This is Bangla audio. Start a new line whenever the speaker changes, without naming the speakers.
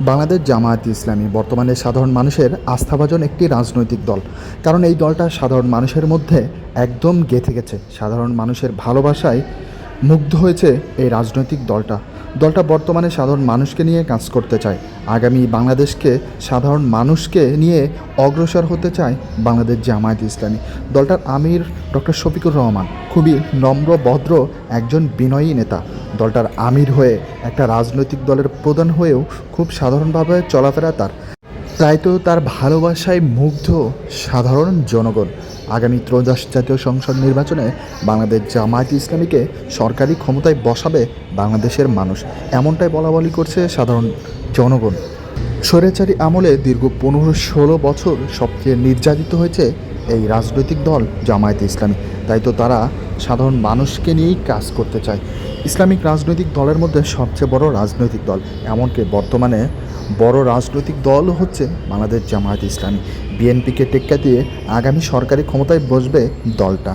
বাংলাদেশ জামায়াত ইসলামী বর্তমানে সাধারণ মানুষের আস্থাভাজন একটি রাজনৈতিক দল। কারণ এই দলটা সাধারণ মানুষের মধ্যে একদম গেঁথে গেছে। সাধারণ মানুষের ভালোবাসায় মুগ্ধ হয়েছে এই রাজনৈতিক দলটা। দলটা বর্তমানে সাধারণ মানুষকে নিয়ে কাজ করতে চায়। আগামী বাংলাদেশকে সাধারণ মানুষকে নিয়ে অগ্রসর হতে চায় বাংলাদেশ জামায়াত ইসলামী। দলটার আমির ডক্টর শফিকুর রহমান। খুবই নম্র, ভদ্র একজন বিনয়ী নেতা। দলটার আমির হয়ে একটা রাজনৈতিক দলের প্রধান হয়েও খুব সাধারণভাবে চলাফেরা তার। তাই তো তার ভালোবাসায় মুগ্ধ সাধারণ জনগণ। আগামী ত্রয়োদশ জাতীয় সংসদ নির্বাচনে বাংলাদেশ জামায়াত ইসলামীকে সরকারি ক্ষমতায় বসাবে বাংলাদেশের মানুষ। এমনটাই বলা বলি করছে সাধারণ জনগণ। স্বৈরাচারী আমলে দীর্ঘ পনেরো ষোলো বছর সবচেয়ে নির্যাতিত হয়েছে এই রাজনৈতিক দল জামায়াত ইসলামী। তাই তো তারা সাধারণ মানুষকে নিয়েই কাজ করতে চায়। ইসলামিক রাজনৈতিক দলের মধ্যে সবচেয়ে বড় রাজনৈতিক দল। এমনকি বর্তমানে বড় রাজনৈতিক দল হচ্ছে বাংলাদেশ জামায়াত ইসলামী। বিএনপিকে টেক্কা দিয়ে আগামী সরকারি ক্ষমতায় বসবে দলটা।